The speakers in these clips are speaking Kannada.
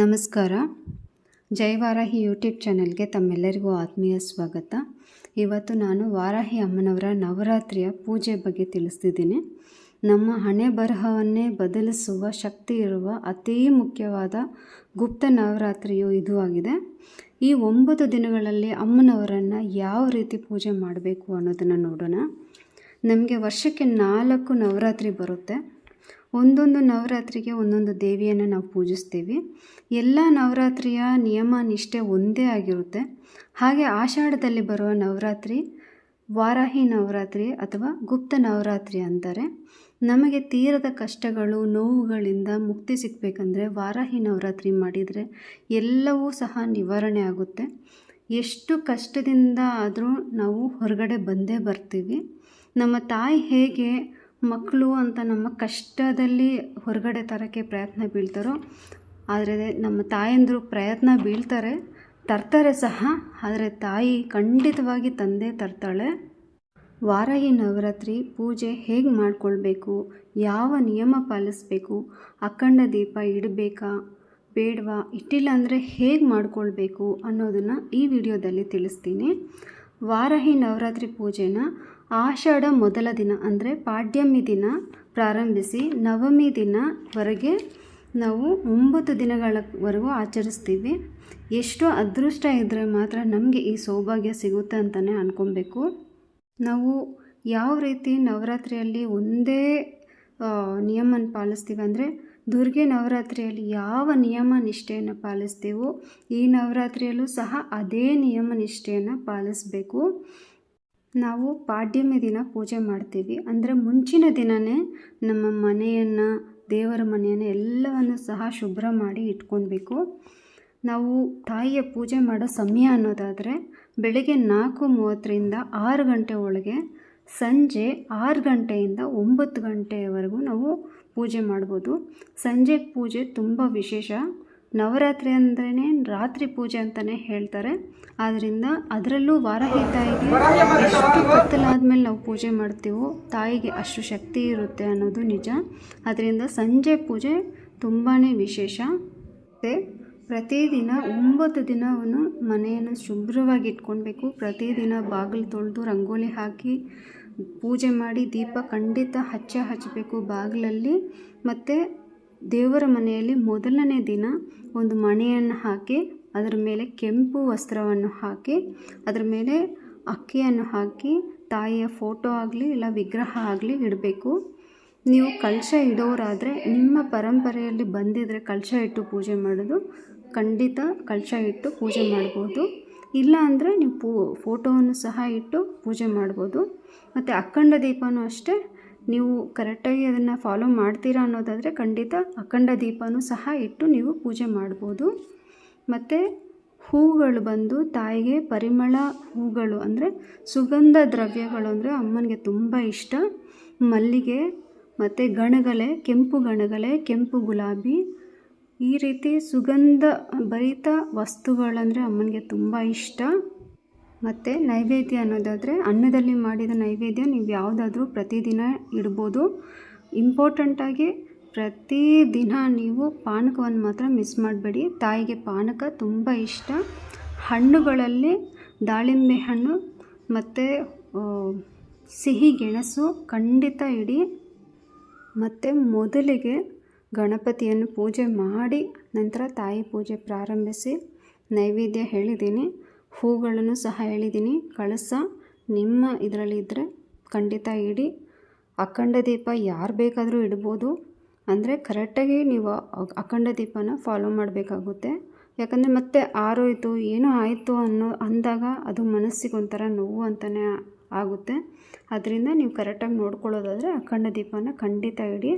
ನಮಸ್ಕಾರ. ಜೈ ವಾರಾಹಿ ಯೂಟ್ಯೂಬ್ ಚಾನೆಲ್ಗೆ ತಮ್ಮೆಲ್ಲರಿಗೂ ಆತ್ಮೀಯ ಸ್ವಾಗತ. ಇವತ್ತು ನಾನು ವಾರಾಹಿ ಅಮ್ಮನವರ ನವರಾತ್ರಿಯ ಪೂಜೆ ಬಗ್ಗೆ ತಿಳಿಸ್ತಿದ್ದೀನಿ. ನಮ್ಮ ಹಣೆ ಬರಹವನ್ನೇ ಬದಲಿಸುವ ಶಕ್ತಿ ಇರುವ ಅತೀ ಮುಖ್ಯವಾದ ಗುಪ್ತ ನವರಾತ್ರಿಯು ಇದು ಆಗಿದೆ. ಈ ಒಂಬತ್ತು ದಿನಗಳಲ್ಲಿ ಅಮ್ಮನವರನ್ನು ಯಾವ ರೀತಿ ಪೂಜೆ ಮಾಡಬೇಕು ಅನ್ನೋದನ್ನು ನೋಡೋಣ. ನಮಗೆ ವರ್ಷಕ್ಕೆ ನಾಲ್ಕು ನವರಾತ್ರಿ ಬರುತ್ತೆ. ಒಂದೊಂದು ನವರಾತ್ರಿಗೆ ಒಂದೊಂದು ದೇವಿಯನ್ನು ನಾವು ಪೂಜಿಸ್ತೀವಿ. ಎಲ್ಲ ನವರಾತ್ರಿಯ ನಿಯಮ, ನಿಷ್ಠೆ ಒಂದೇ ಆಗಿರುತ್ತೆ. ಹಾಗೆ ಆಷಾಢದಲ್ಲಿ ಬರುವ ನವರಾತ್ರಿ ವಾರಾಹಿ ನವರಾತ್ರಿ ಅಥವಾ ಗುಪ್ತ ನವರಾತ್ರಿ ಅಂತಾರೆ. ನಮಗೆ ತೀರದ ಕಷ್ಟಗಳು, ನೋವುಗಳಿಂದ ಮುಕ್ತಿ ಸಿಗಬೇಕಂದ್ರೆ ವಾರಾಹಿ ನವರಾತ್ರಿ ಮಾಡಿದರೆ ಎಲ್ಲವೂ ಸಹ ನಿವಾರಣೆ ಆಗುತ್ತೆ. ಎಷ್ಟು ಕಷ್ಟದಿಂದ ಆದರೂ ನಾವು ಹೊರಗಡೆ ಬಂದೇ ಬರ್ತೀವಿ. ನಮ್ಮ ತಾಯಿ ಹೇಗೆ ಮಕ್ಕಳು ಅಂತ ನಮ್ಮ ಕಷ್ಟದಲ್ಲಿ ಹೊರಗಡೆ ತರೋಕ್ಕೆ ಪ್ರಯತ್ನ ಬೀಳ್ತಾರೋ, ಆದರೆ ನಮ್ಮ ತಾಯಂದಿರು ಪ್ರಯತ್ನ ಬೀಳ್ತಾರೆ, ತರ್ತಾರೆ ಸಹ, ಆದರೆ ತಾಯಿ ಖಂಡಿತವಾಗಿ ತಂದೆ ತರ್ತಾಳೆ. ವಾರಾಹಿ ನವರಾತ್ರಿ ಪೂಜೆ ಹೇಗೆ ಮಾಡಿಕೊಳ್ಬೇಕು, ಯಾವ ನಿಯಮ ಪಾಲಿಸಬೇಕು, ಅಖಂಡ ದೀಪ ಇಡಬೇಕಾ, ಬೇಡವಾ, ಇಟ್ಟಿಲ್ಲ ಅಂದರೆ ಹೇಗೆ ಮಾಡಿಕೊಳ್ಬೇಕು ಅನ್ನೋದನ್ನು ಈ ವಿಡಿಯೋದಲ್ಲಿ ತಿಳಿಸ್ತೀನಿ. ವಾರಾಹಿ ನವರಾತ್ರಿ ಪೂಜೆನ ಆಷಾಢ ಮೊದಲ ದಿನ ಅಂದರೆ ಪಾಡ್ಯಮಿ ದಿನ ಪ್ರಾರಂಭಿಸಿ ನವಮಿ ದಿನವರೆಗೆ ನಾವು ಒಂಬತ್ತು ದಿನಗಳವರೆಗೂ ಆಚರಿಸ್ತೀವಿ. ಎಷ್ಟು ಅದೃಷ್ಟ ಇದ್ದರೆ ಮಾತ್ರ ನಮಗೆ ಈ ಸೌಭಾಗ್ಯ ಸಿಗುತ್ತೆ ಅಂತಲೇ ಅಂದ್ಕೊಬೇಕು ನಾವು ಯಾವ ರೀತಿ ನವರಾತ್ರಿಯಲ್ಲಿ ಒಂದೇ ನಿಯಮನ ಪಾಲಿಸ್ತೀವಿ ಅಂದರೆ ದುರ್ಗೆ ನವರಾತ್ರಿಯಲ್ಲಿ ಯಾವ ನಿಯಮ ನಿಷ್ಠೆಯನ್ನು ಪಾಲಿಸ್ತೀವೋ ಈ ನವರಾತ್ರಿಯಲ್ಲೂ ಸಹ ಅದೇ ನಿಯಮ ನಿಷ್ಠೆಯನ್ನು ಪಾಲಿಸಬೇಕು. ನಾವು ಪಾಡ್ಯಮಿ ದಿನ ಪೂಜೆ ಮಾಡ್ತೀವಿ. ಅಂದರೆ ಮುಂಚಿನ ದಿನವೇ ನಮ್ಮ ಮನೆಯನ್ನು, ದೇವರ ಮನೆಯನ್ನು ಎಲ್ಲವನ್ನು ಸಹ ಶುಭ್ರ ಮಾಡಿ ಇಟ್ಕೊಳ್ಬೇಕು. ನಾವು ತಾಯಿಯ ಪೂಜೆ ಮಾಡೋ ಸಮಯ ಅನ್ನೋದಾದರೆ ಬೆಳಗ್ಗೆ ನಾಲ್ಕು ಮೂವತ್ತರಿಂದ ಆರು ಗಂಟೆ ಒಳಗೆ ಸಂಜೆ ಆರು ಗಂಟೆಯಿಂದ ಒಂಬತ್ತು ಗಂಟೆಯವರೆಗೂ ನಾವು ಪೂಜೆ ಮಾಡ್ಬೋದು. ಸಂಜೆ ಪೂಜೆ ತುಂಬ ವಿಶೇಷ. ನವರಾತ್ರಿ ಅಂದ್ರೇ ರಾತ್ರಿ ಪೂಜೆ ಅಂತಲೇ ಹೇಳ್ತಾರೆ. ಆದ್ದರಿಂದ ಅದರಲ್ಲೂ ವಾರಾಹಿ ತಾಯಿಗೆ ಎಷ್ಟು ಕತ್ತಲಾದ್ಮೇಲೆ ನಾವು ಪೂಜೆ ಮಾಡ್ತೀವೋ ತಾಯಿಗೆ ಅಷ್ಟು ಶಕ್ತಿ ಇರುತ್ತೆ ಅನ್ನೋದು ನಿಜ. ಅದರಿಂದ ಸಂಜೆ ಪೂಜೆ ತುಂಬಾ ವಿಶೇಷ. ಪ್ರತಿದಿನ ಒಂಬತ್ತು ದಿನವನ್ನು ಮನೆಯನ್ನು ಶುಭ್ರವಾಗಿ ಇಟ್ಕೊಳ್ಬೇಕು. ಪ್ರತಿದಿನ ಬಾಗಿಲು ತೊಳೆದು ರಂಗೋಲಿ ಹಾಕಿ ಪೂಜೆ ಮಾಡಿ ದೀಪ ಖಂಡಿತ ಹಚ್ಚ ಹಚ್ಚಬೇಕು ಬಾಗಿಲಲ್ಲಿ. ಮತ್ತು ದೇವರ ಮನೆಯಲ್ಲಿ ಮೊದಲನೇ ದಿನ ಒಂದು ಮಣೆಯನ್ನು ಹಾಕಿ, ಅದರ ಮೇಲೆ ಕೆಂಪು ವಸ್ತ್ರವನ್ನು ಹಾಕಿ, ಅದರ ಮೇಲೆ ಅಕ್ಕಿಯನ್ನು ಹಾಕಿ, ತಾಯಿಯ ಫೋಟೋ ಆಗಲಿ ಇಲ್ಲ ವಿಗ್ರಹ ಆಗಲಿ ಇಡಬೇಕು. ನೀವು ಕಲಶ ಇಡೋರಾದರೆ ನಿಮ್ಮ ಪರಂಪರೆಯಲ್ಲಿ ಬಂದಿದ್ದರೆ ಕಲಶ ಇಟ್ಟು ಪೂಜೆ ಮಾಡೋದು, ಖಂಡಿತ ಕಲಶ ಇಟ್ಟು ಪೂಜೆ ಮಾಡ್ಬೋದು. ಇಲ್ಲ ಅಂದರೆ ನೀವು ಪೂ, ಫೋಟೋವನ್ನು ಸಹ ಇಟ್ಟು ಪೂಜೆ ಮಾಡ್ಬೋದು. ಮತ್ತು ಅಖಂಡ ದೀಪವೂ ಅಷ್ಟೇ. ನೀವು ಕರೆಕ್ಟಾಗಿ ಅದನ್ನು ಫಾಲೋ ಮಾಡ್ತೀರಾ ಅನ್ನೋದಾದರೆ ಖಂಡಿತ ಅಖಂಡ ದೀಪನೂ ಸಹ ಇಟ್ಟು ನೀವು ಪೂಜೆ ಮಾಡ್ಬೋದು. ಮತ್ತು ಹೂಗಳು ಬಂದು ತಾಯಿಗೆ ಪರಿಮಳ ಹೂಗಳು ಅಂದರೆ ಸುಗಂಧ ದ್ರವ್ಯಗಳು ಅಂದರೆ ಅಮ್ಮನಿಗೆ ತುಂಬ ಇಷ್ಟ. ಮಲ್ಲಿಗೆ ಮತ್ತು ಗಣಗಲೆ, ಕೆಂಪು ಗಣಗಲೆ, ಕೆಂಪು ಗುಲಾಬಿ ಈ ರೀತಿ ಸುಗಂಧ ಭರಿತ ವಸ್ತುಗಳಂದರೆ ಅಮ್ಮನಿಗೆ ತುಂಬ ಇಷ್ಟ. ಮತ್ತು ನೈವೇದ್ಯ ಅನ್ನೋದಾದರೆ ಅನ್ನದಲ್ಲಿ ಮಾಡಿದ ನೈವೇದ್ಯ ನೀವು ಯಾವುದಾದ್ರೂ ಪ್ರತಿದಿನ ಇಡ್ಬೋದು. ಇಂಪಾರ್ಟೆಂಟಾಗಿ ಪ್ರತಿದಿನ ನೀವು ಪಾನಕವನ್ನು ಮಾತ್ರ ಮಿಸ್ ಮಾಡಬೇಡಿ. ತಾಯಿಗೆ ಪಾನಕ ತುಂಬ ಇಷ್ಟ. ಹಣ್ಣುಗಳಲ್ಲಿ ದಾಳಿಂಬೆ ಹಣ್ಣು ಮತ್ತು ಸಿಹಿ ಗೆಣಸು ಖಂಡಿತ ಇಡಿ. ಮತ್ತು ಮೊದಲಿಗೆ ಗಣಪತಿಯನ್ನು ಪೂಜೆ ಮಾಡಿ, ನಂತರ ತಾಯಿ ಪೂಜೆ ಪ್ರಾರಂಭಿಸಿ ನೈವೇದ್ಯ ಹೇಳಿದ್ದೀನಿ. ಹೂಗಳನ್ನು ಸಹ ಹೇಳಿದ್ದೀನಿ. ಕಳಸ ನಿಮ್ಮ ಇದರಲ್ಲಿ ಇದ್ದರೆ ಖಂಡಿತ ಇಡಿ. ಅಖಂಡ ದೀಪ ಯಾರು ಬೇಕಾದರೂ ಇಡ್ಬೋದು. ಅಂದರೆ ಕರೆಕ್ಟಾಗಿ ನೀವು ಅಖಂಡ ದೀಪನ ಫಾಲೋ ಮಾಡಬೇಕಾಗುತ್ತೆ. ಯಾಕಂದರೆ ಮತ್ತೆ ಆರೋಯಿತು, ಏನೋ ಆಯಿತು ಅನ್ನೋ ಅಂದಾಗ ಅದು ಮನಸ್ಸಿಗೆ ಒಂಥರ ನೋವು ಅಂತಲೇ ಆಗುತ್ತೆ. ಅದರಿಂದ ನೀವು ಕರೆಕ್ಟಾಗಿ ನೋಡ್ಕೊಳ್ಳೋದಾದರೆ ಅಖಂಡ ದೀಪನ ಖಂಡಿತ ಇಡಿ.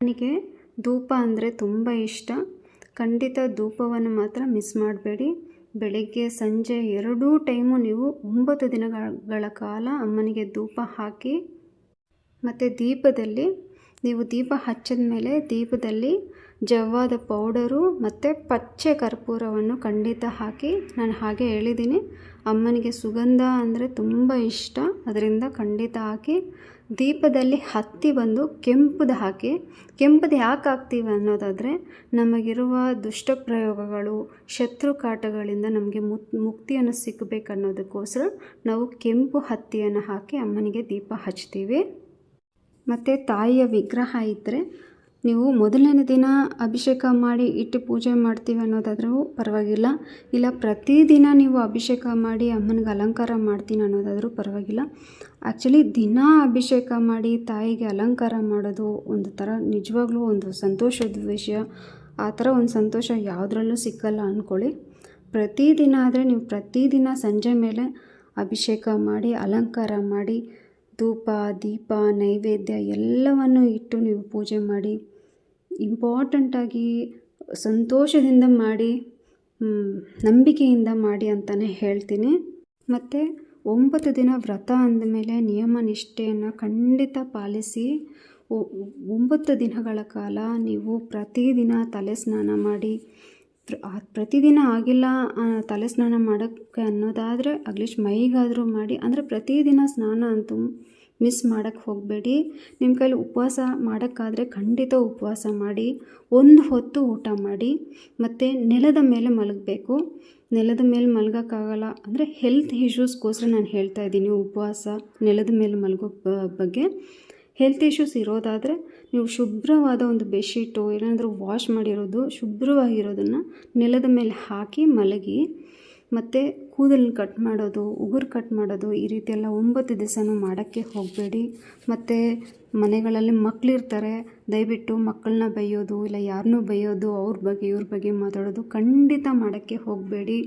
ನನಗೆ ಧೂಪ ಅಂದರೆ ತುಂಬ ಇಷ್ಟ. ಖಂಡಿತ ಧೂಪವನ್ನು ಮಾತ್ರ ಮಿಸ್ ಮಾಡಬೇಡಿ. ಬೆಳಗ್ಗೆ ಸಂಜೆ ಎರಡೂ ಟೈಮು ನೀವು ಒಂಬತ್ತು ದಿನಗಳ ಕಾಲ ಅಮ್ಮನಿಗೆ ಧೂಪ ಹಾಕಿ, ಮತ್ತು ದೀಪದಲ್ಲಿ, ನೀವು ದೀಪ ಹಚ್ಚಿದ ಮೇಲೆ ದೀಪದಲ್ಲಿ ಜವ್ವಾದ ಪೌಡರು ಮತ್ತು ಪಚ್ಚೆ ಕರ್ಪೂರವನ್ನು ಖಂಡಿತ ಹಾಕಿ, ನಾನು ಹಾಗೆ ಹೇಳಿದ್ದೀನಿ. ಅಮ್ಮನಿಗೆ ಸುಗಂಧ ಅಂದರೆ ತುಂಬ ಇಷ್ಟ. ಅದರಿಂದ ಖಂಡಿತ ಹಾಕಿ ದೀಪದಲ್ಲಿ ಹತ್ತಿ ಬಂದು ಕೆಂಪುದು ಹಾಕಿ, ಕೆಂಪುದು ಯಾಕೆ ಹಾಕ್ತೀವಿ ಅನ್ನೋದಾದರೆ ನಮಗಿರುವ ದುಷ್ಟ ಪ್ರಯೋಗಗಳು, ಶತ್ರು ಕಾಟಗಳಿಂದ ನಮಗೆ ಮುಕ್ ಮುಕ್ತಿಯನ್ನು ಸಿಗಬೇಕು ಅನ್ನೋದಕ್ಕೋಸ್ಕರ ನಾವು ಕೆಂಪು ಹತ್ತಿಯನ್ನು ಹಾಕಿ ಅಮ್ಮನಿಗೆ ದೀಪ ಹಚ್ತೀವಿ. ಮತ್ತು ತಾಯಿಯ ವಿಗ್ರಹ ಇದ್ದರೆ ನೀವು ಮೊದಲನೇ ದಿನ ಅಭಿಷೇಕ ಮಾಡಿ ಇಟ್ಟು ಪೂಜೆ ಮಾಡ್ತೀವಿ ಅನ್ನೋದಾದರೂ ಪರವಾಗಿಲ್ಲ. ಇಲ್ಲ ಪ್ರತಿದಿನ ನೀವು ಅಭಿಷೇಕ ಮಾಡಿ ಅಮ್ಮನಿಗೆ ಅಲಂಕಾರ ಮಾಡ್ತೀನಿ ಅನ್ನೋದಾದರೂ ಪರವಾಗಿಲ್ಲ. ಆ್ಯಕ್ಚುಲಿ ದಿನ ಅಭಿಷೇಕ ಮಾಡಿ ತಾಯಿಗೆ ಅಲಂಕಾರ ಮಾಡೋದು ಒಂದು ಥರ ನಿಜವಾಗ್ಲೂ ಒಂದು ಸಂತೋಷದ ವಿಷಯ. ಆ ಥರ ಒಂದು ಸಂತೋಷ ಯಾವುದ್ರಲ್ಲೂ ಸಿಕ್ಕಲ್ಲ ಅಂದ್ಕೊಳ್ಳಿ. ಪ್ರತಿದಿನ ಆದರೆ ನೀವು ಪ್ರತಿದಿನ ಸಂಜೆ ಮೇಲೆ ಅಭಿಷೇಕ ಮಾಡಿ, ಅಲಂಕಾರ ಮಾಡಿ ಧೂಪ, ದೀಪ, ನೈವೇದ್ಯ ಎಲ್ಲವನ್ನು ಇಟ್ಟು ನೀವು ಪೂಜೆ ಮಾಡಿ ಇಂಪಾರ್ಟೆಂಟಾಗಿ ಸಂತೋಷದಿಂದ ಮಾಡಿ ನಂಬಿಕೆಯಿಂದ ಮಾಡಿ ಅಂತಲೇ ಹೇಳ್ತೀನಿ. ಮತ್ತು ಒಂಬತ್ತು ದಿನ ವ್ರತ ಅಂದಮೇಲೆ ನಿಯಮ ನಿಷ್ಠೆಯನ್ನು ಖಂಡಿತ ಪಾಲಿಸಿ ಒಂಬತ್ತು ದಿನಗಳ ಕಾಲ ನೀವು ಪ್ರತಿದಿನ ತಲೆ ಸ್ನಾನ ಮಾಡಿ ಪ್ರತಿದಿನ ಆಗಿಲ್ಲ ತಲೆ ಸ್ನಾನ ಮಾಡೋಕ್ಕೆ ಅನ್ನೋದಾದರೆ ಅಟ್ಲೀಸ್ಟ್ ಮೈಗಾದರೂ ಮಾಡಿ, ಅಂದರೆ ಪ್ರತಿದಿನ ಸ್ನಾನ ಅಂತೂ ಮಿಸ್ ಮಾಡೋಕ್ಕೆ ಹೋಗಬೇಡಿ. ನಿಮ್ಮ ಕೈಲಿ ಉಪವಾಸ ಮಾಡೋಕ್ಕಾದರೆ ಖಂಡಿತ ಉಪವಾಸ ಮಾಡಿ, ಒಂದು ಹೊತ್ತು ಊಟ ಮಾಡಿ, ಮತ್ತು ನೆಲದ ಮೇಲೆ ಮಲಗಬೇಕು. ನೆಲದ ಮೇಲೆ ಮಲಗೋಕ್ಕಾಗಲ್ಲ ಅಂದರೆ ಹೆಲ್ತ್ ಇಶ್ಯೂಸ್ಗೋಸ್ಕರ ನಾನು ಹೇಳ್ತಾ ಇದ್ದೀನಿ ಉಪವಾಸ ನೆಲದ ಮೇಲೆ ಮಲಗೋ ಬಗ್ಗೆ. ಹೆಲ್ತ್ ಇಶ್ಯೂಸ್ ಇರೋದಾದರೆ ನೀವು ಶುಭ್ರವಾದ ಒಂದು ಬೆಡ್ಶೀಟು, ಏನಾದರೂ ವಾಶ್ ಮಾಡಿರೋದು, ಶುಭ್ರವಾಗಿರೋದನ್ನು ನೆಲದ ಮೇಲೆ ಹಾಕಿ ಮಲಗಿ, ಮತ್ತು ಕೂದಲು ಕಟ್ ಮಾಡೋದು, ಉಗುರು ಕಟ್ ಮಾಡೋದು, ಈ ರೀತಿ ಎಲ್ಲ ಒಂಬತ್ತು ದಿವಸನೂ ಮಾಡೋಕ್ಕೆ ಹೋಗಬೇಡಿ. ಮತ್ತು ಮನೆಗಳಲ್ಲಿ ಮಕ್ಕಳಿರ್ತಾರೆ ದಯವಿಟ್ಟು ಮಕ್ಕಳನ್ನ ಬೈಯೋದು, ಇಲ್ಲ ಯಾರನ್ನೂ ಬೈಯೋದು, ಅವ್ರ ಬಗ್ಗೆ, ಇವ್ರ ಬಗ್ಗೆ ಮಾತಾಡೋದು ಖಂಡಿತ ಮಾಡೋಕ್ಕೆ ಹೋಗಬೇಡಿ.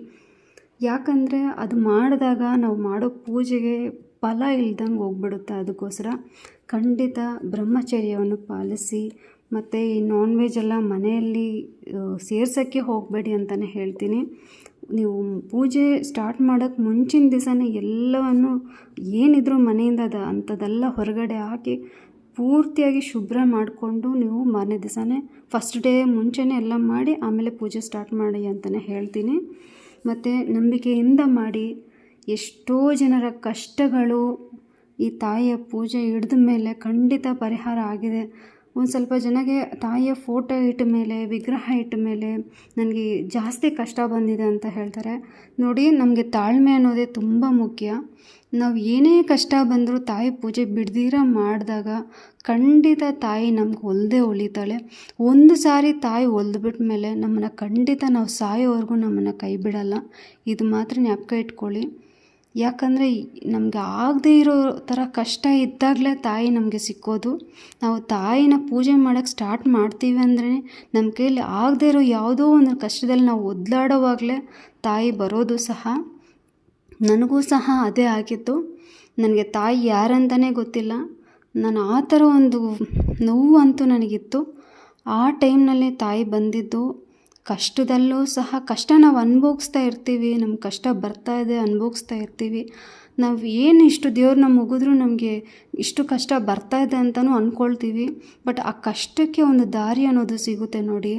ಯಾಕಂದರೆ ಅದು ಮಾಡಿದಾಗ ನಾವು ಮಾಡೋ ಪೂಜೆಗೆ ಫಲ ಇಲ್ದಂಗೆ ಹೋಗ್ಬಿಡುತ್ತೆ ಅದಕ್ಕೋಸ್ಕರ ಖಂಡಿತ ಬ್ರಹ್ಮಚರ್ಯವನ್ನು ಪಾಲಿಸಿ ಮತ್ತು ಈ ನಾನ್ ವೆಜ್ ಎಲ್ಲ ಮನೆಯಲ್ಲಿ ಸೇರ್ಸೋಕ್ಕೆ ಹೋಗಬೇಡಿ ಅಂತಲೇ ಹೇಳ್ತೀನಿ. ನೀವು ಪೂಜೆ ಸ್ಟಾರ್ಟ್ ಮಾಡೋಕ್ಕೆ ಮುಂಚಿನ ದಿವಸನೇ ಎಲ್ಲವನ್ನು ಏನಿದ್ರೂ ಮನೆಯಿಂದ ಅದ ಅಂಥದ್ದೆಲ್ಲ ಹೊರಗಡೆ ಹಾಕಿ ಪೂರ್ತಿಯಾಗಿ ಶುಭ್ರ ಮಾಡಿಕೊಂಡು ನೀವು ಮಾರನೇ ದಿವಸನೇ ಫಸ್ಟ್ ಡೇ ಮುಂಚೆನೇ ಎಲ್ಲ ಮಾಡಿ ಆಮೇಲೆ ಪೂಜೆ ಸ್ಟಾರ್ಟ್ ಮಾಡಿ ಅಂತಲೇ ಹೇಳ್ತೀನಿ. ಮತ್ತು ನಂಬಿಕೆಯಿಂದ ಮಾಡಿ ಎಷ್ಟೋ ಜನರ ಕಷ್ಟಗಳು ಈ ತಾಯಿಯ ಪೂಜೆ ಹಿಡಿದ ಮೇಲೆ ಖಂಡಿತ ಪರಿಹಾರ ಆಗಿದೆ. ಒಂದು ಸ್ವಲ್ಪ ಜನಕ್ಕೆ ತಾಯಿಯ ಫೋಟೋ ಇಟ್ಟ ಮೇಲೆ, ವಿಗ್ರಹ ಇಟ್ಟ ಮೇಲೆ ನನಗೆ ಜಾಸ್ತಿ ಕಷ್ಟ ಬಂದಿದೆ ಅಂತ ಹೇಳ್ತಾರೆ. ನೋಡಿ, ನಮಗೆ ತಾಳ್ಮೆ ಅನ್ನೋದೇ ತುಂಬ ಮುಖ್ಯ. ನಾವು ಏನೇ ಕಷ್ಟ ಬಂದರೂ ತಾಯಿ ಪೂಜೆ ಬಿಡ್ದಿರ ಮಾಡಿದಾಗ ಖಂಡಿತ ತಾಯಿ ನಮ್ಗೆ ಒಲ್ದೇ ಉಳಿತಾಳೆ. ಒಂದು ಸಾರಿ ತಾಯಿ ಒಲ್ದ್ಬಿಟ್ಟ ಮೇಲೆ ನಮ್ಮನ್ನು ಖಂಡಿತ ನಾವು ಸಾಯೋವರೆಗೂ ನಮ್ಮನ್ನು ಕೈ ಬಿಡಲ್ಲ. ಇದು ಮಾತ್ರ ಜ್ಞಾಪಕ ಇಟ್ಕೊಳ್ಳಿ. ಯಾಕಂದರೆ ನಮಗೆ ಆಗದೇ ಇರೋ ಥರ ಕಷ್ಟ ಇದ್ದಾಗಲೇ ತಾಯಿ ನಮಗೆ ಸಿಕ್ಕೋದು. ನಾವು ತಾಯಿನ ಪೂಜೆ ಮಾಡೋಕ್ಕೆ ಸ್ಟಾರ್ಟ್ ಮಾಡ್ತೀವಿ ಅಂದ್ರೆ ನಮ್ಮ ಕೈಯಲ್ಲಿ ಆಗದೇ ಇರೋ ಯಾವುದೋ ಒಂದು ಕಷ್ಟದಲ್ಲಿ ನಾವು ಒದ್ದಾಡೋವಾಗಲೇ ತಾಯಿ ಬರೋದು ಸಹ ನನಗೂ ಸಹ ಅದೇ ಆಗಿತ್ತು. ನನಗೆ ತಾಯಿ ಯಾರಂತಲೇ ಗೊತ್ತಿಲ್ಲ. ನಾನು ಆ ಥರ ಒಂದು ನೋವು ಅಂತೂ ನನಗಿತ್ತು. ಆ ಟೈಮ್ನಲ್ಲಿ ತಾಯಿ ಬಂದಿದ್ದು. ಕಷ್ಟದಲ್ಲೂ ಸಹ ಕಷ್ಟ ನಾವು ಅನುಭವಿಸ್ತಾ ಇರ್ತೀವಿ ನಮ್ಮ ಕಷ್ಟ ಬರ್ತಾ ಇದೆ ಅನುಭವಿಸ್ತಾ ಇರ್ತೀವಿ. ನಾವು ಏನು ಇಷ್ಟು ದೇವ್ರನ್ನ ಮುಗಿದ್ರೂ ನಮಗೆ ಇಷ್ಟು ಕಷ್ಟ ಬರ್ತಾ ಇದೆ ಅಂತಲೂ ಅಂದ್ಕೊಳ್ತೀವಿ ಬಟ್ ಆ ಕಷ್ಟಕ್ಕೆ ಒಂದು ದಾರಿ ಅನ್ನೋದು ಸಿಗುತ್ತೆ ನೋಡಿ.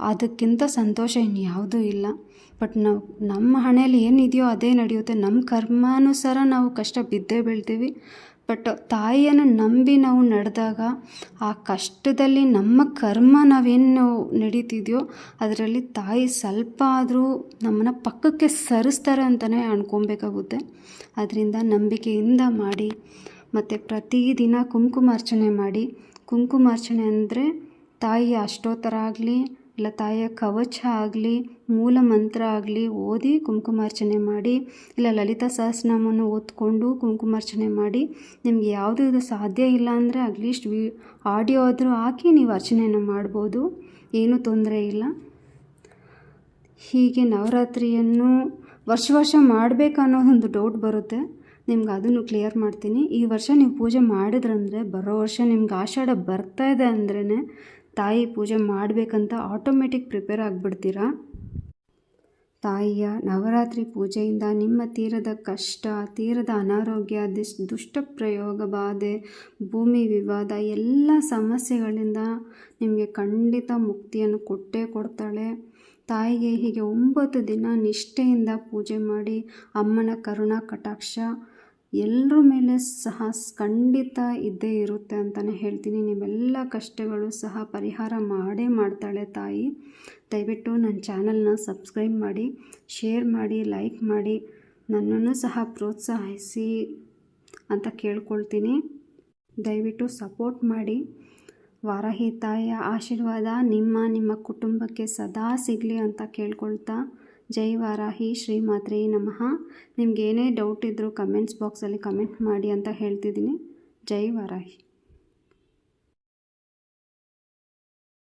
ಅದಕ್ಕಿಂತ ಸಂತೋಷ ಇನ್ಯಾವುದೂ ಇಲ್ಲ. ಬಟ್ ನಾವು, ನಮ್ಮ ಹಣೆಯಲ್ಲಿ ಏನಿದೆಯೋ ಅದೇ ನಡೆಯುತ್ತೆ. ನಮ್ಮ ಕರ್ಮಾನುಸಾರ ನಾವು ಕಷ್ಟ ಬಿದ್ದೇ ಬೀಳ್ತೀವಿ. ಬಟ್ ತಾಯಿಯನ್ನು ನಂಬಿ ನಾವು ನಡೆದಾಗ ಆ ಕಷ್ಟದಲ್ಲಿ ನಮ್ಮ ಕರ್ಮ ನಾವೇನು ನಡೀತಿದೆಯೋ ಅದರಲ್ಲಿ ತಾಯಿ ಸ್ವಲ್ಪ ಆದರೂ ನಮ್ಮನ್ನು ಪಕ್ಕಕ್ಕೆ ಸರಿಸ್ತಾರೆ ಅಂತಲೇ ಅನ್ಕೊಬೇಕಾಗುತ್ತೆ. ಅದರಿಂದ ನಂಬಿಕೆಯಿಂದ ಮಾಡಿ ಮತ್ತು ಪ್ರತಿದಿನ ಕುಂಕುಮಾರ್ಚನೆ ಮಾಡಿ. ಕುಂಕುಮಾರ್ಚನೆ ಅಂದರೆ ತಾಯಿಯ ಅಷ್ಟೋತ್ತರ ಆಗಲಿ ಇಲ್ಲ ತಾಯಿಯ ಕವಚ ಆಗಲಿ ಮೂಲ ಮಂತ್ರ ಆಗಲಿ ಓದಿ ಕುಂಕುಮಾರ್ಚನೆ ಮಾಡಿ, ಇಲ್ಲ ಲಲಿತಾ ಸಹಸ್ರನಾಮವನ್ನು ಓದ್ಕೊಂಡು ಕುಂಕುಮಾರ್ಚನೆ ಮಾಡಿ, ನಿಮಗೆ ಯಾವುದೂ ಇದು ಸಾಧ್ಯ ಇಲ್ಲ ಅಂದರೆ ಅಟ್ಲೀಸ್ಟ್ ವಿ ಆಡಿಯೋ ಆದರೂ ಹಾಕಿ ನೀವು ಅರ್ಚನೆಯನ್ನು ಮಾಡ್ಬೋದು. ಏನೂ ತೊಂದರೆ ಇಲ್ಲ. ಹೀಗೆ ನವರಾತ್ರಿಯನ್ನು ವರ್ಷ ವರ್ಷ ಮಾಡಬೇಕನ್ನೋದೊಂದು ಡೌಟ್ ಬರುತ್ತೆ. ನಿಮ್ಗೆ ಅದನ್ನು ಕ್ಲಿಯರ್ ಮಾಡ್ತೀನಿ. ಈ ವರ್ಷ ನೀವು ಪೂಜೆ ಮಾಡಿದ್ರಂದರೆ, ಬರೋ ವರ್ಷ ನಿಮ್ಗೆ ಆಷಾಢ ಬರ್ತಾ ಇದೆ ಅಂದ್ರೇ ತಾಯಿ ಪೂಜೆ ಮಾಡಬೇಕಂತ ಆಟೋಮೆಟಿಕ್ ಪ್ರಿಪೇರ್ ಆಗಿಬಿಡ್ತೀರಾ? ತಾಯಿಯ ನವರಾತ್ರಿ ಪೂಜೆಯಿಂದ ನಿಮ್ಮ ತೀರದ ಕಷ್ಟ, ತೀರದ ಅನಾರೋಗ್ಯ, ದಿಸ್ ದುಷ್ಟ ಪ್ರಯೋಗ, ಬಾಧೆ, ಭೂಮಿ ವಿವಾದ, ಎಲ್ಲ ಸಮಸ್ಯೆಗಳಿಂದ ನಿಮಗೆ ಖಂಡಿತ ಮುಕ್ತಿಯನ್ನು ಕೊಟ್ಟೇ ಕೊಡ್ತಾಳೆ. ತಾಯಿಗೆ ಹೀಗೆ ಒಂಬತ್ತು ದಿನ ನಿಷ್ಠೆಯಿಂದ ಪೂಜೆ ಮಾಡಿ ಅಮ್ಮನ ಕರುಣಾ ಕಟಾಕ್ಷ ಎಲ್ಲರ ಮೇಲೆ ಸಹ ಖಂಡಿತ ಇದ್ದೇ ಇರುತ್ತೆ ಅಂತಲೇ ಹೇಳ್ತೀನಿ. ನಿಮ್ಮೆಲ್ಲ ಕಷ್ಟಗಳು ಸಹ ಪರಿಹಾರ ಮಾಡೇ ಮಾಡ್ತಾಳೆ ತಾಯಿ. ದಯವಿಟ್ಟು ನನ್ನ ಚಾನಲ್ನ ಸಬ್ಸ್ಕ್ರೈಬ್ ಮಾಡಿ, ಶೇರ್ ಮಾಡಿ, ಲೈಕ್ ಮಾಡಿ, ನನ್ನನ್ನು ಸಹ ಪ್ರೋತ್ಸಾಹಿಸಿ ಅಂತ ಕೇಳ್ಕೊಳ್ತೀನಿ. ದಯವಿಟ್ಟು ಸಪೋರ್ಟ್ ಮಾಡಿ. ವಾರಾಹಿ ತಾಯಿಯ ಆಶೀರ್ವಾದ ನಿಮ್ಮ ನಿಮ್ಮ ಕುಟುಂಬಕ್ಕೆ ಸದಾ ಸಿಗಲಿ ಅಂತ ಕೇಳ್ಕೊಳ್ತಾ ಜೈ ವಾರಾಹಿ, ಶ್ರೀ ಮಾತ್ರೇ ನಮಃ. ನಿಮ್ಗೆ ಏನೇ ಡೌಟ್ ಇದ್ದರೂ ಕಮೆಂಟ್ಸ್ ಬಾಕ್ಸಲ್ಲಿ ಕಮೆಂಟ್ ಮಾಡಿ ಅಂತ ಹೇಳ್ತಿದ್ದೀನಿ. ಜೈ ವಾರಾಹಿ.